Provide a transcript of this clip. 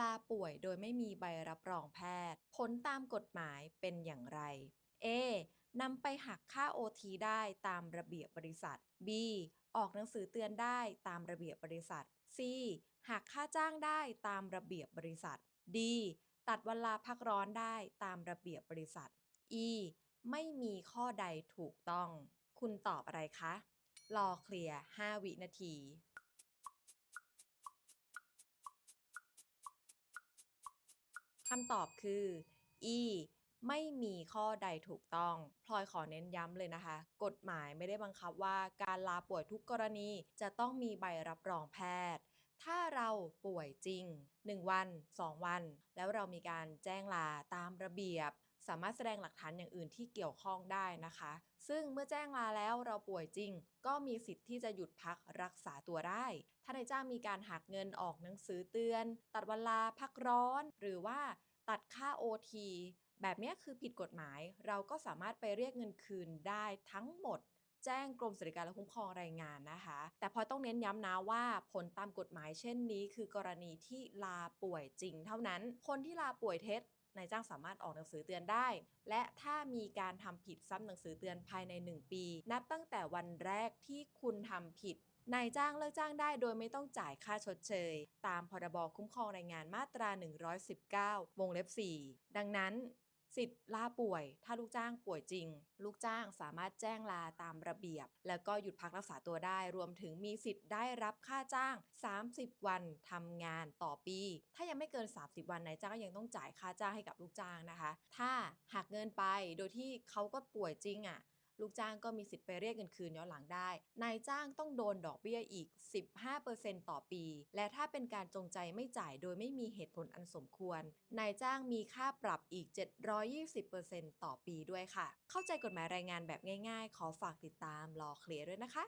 ลาป่วยโดยไม่มีใบรับรองแพทย์ ผลตามกฎหมายเป็นอย่างไร A นำไปหักค่า OT ได้ตามระเบียบบริษัท B ออกหนังสือเตือนได้ตามระเบียบบริษัท C หักค่าจ้างได้ตามระเบียบบริษัท D ตัดเวลาพักร้อนได้ตามระเบียบบริษัท E ไม่มีข้อใดถูกต้อง คุณตอบอะไรคะ รอเคลียร์ 5 วินาที คำตอบคือ E ไม่มีข้อใดถูกต้อง พลอยขอเน้นย้ำเลยนะคะ กฎหมายไม่ได้บังคับว่าการลาป่วยทุกกรณีจะต้องมีใบรับรองแพทย์ ถ้าเราป่วยจริง 1 วัน 2 วัน แล้วเรามีการแจ้งลาตามระเบียบ สามารถแสดงหลักฐานอย่างอื่นที่เกี่ยวข้องได้นะคะ ซึ่งเมื่อแจ้งลาแล้วเราป่วยจริง ก็มีสิทธิ์ที่จะหยุดพักรักษาตัวได้ ถ้านายจ้างมีการหักเงินออกหนังสือเตือน ตัดเวลาพักร้อน หรือว่าตัดค่า OT แบบนี้คือผิดกฎหมาย เราก็สามารถไปเรียกเงินคืนได้ทั้งหมด แจ้งกรมสวัสดิการและคุ้มครองแรงงานนะคะ แต่พอต้องเน้นย้ำนะว่าผลตามกฎหมายเช่นนี้ คือกรณีที่ลาป่วยจริง เท่านั้น คนที่ลาป่วยเท็จนายจ้างสามารถออกหนังสือเตือนได้ และถ้ามีการทำผิดซ้ำหนังสือเตือนภายใน 1 ปี นับตั้งแต่วันแรกที่คุณทำผิดนายจ้างเลิกจ้างได้โดยไม่ต้องจ่ายค่าชดเชย ตามพรบคุ้มครองแรงงานมาตรา 119 วงเล็บ 4 ดังนั้น สิทธิ์ลาป่วย ถ้าลูกจ้างป่วยจริง ลูกจ้างสามารถแจ้งลาตามระเบียบ แล้วก็หยุดพักรักษาตัวได้ รวมถึงมีสิทธิ์ได้รับค่าจ้าง 30 วันทำงานต่อปี ถ้ายังไม่เกิน 30 วันนายจ้างก็ยังต้องจ่ายค่าจ้างให้กับลูกจ้างนะคะ ถ้าหักเงินไปโดยที่เขาก็ป่วยจริงอะ่ะ ลูกจ้างก็มีสิทธิ์ไปเรียกเงินคืนย้อนหลังได้ นายจ้างต้องโดนดอกเบี้ยอีก 15%ต่อปี และถ้าเป็นการจงใจไม่จ่ายโดยไม่มีเหตุผลอันสมควร นายจ้างมีค่าปรับอีก 720%ต่อปีด้วยค่ะ เข้าใจกฎหมายแรงงานแบบง่ายๆ ขอฝากติดตามรอเคลียร์ด้วยนะคะ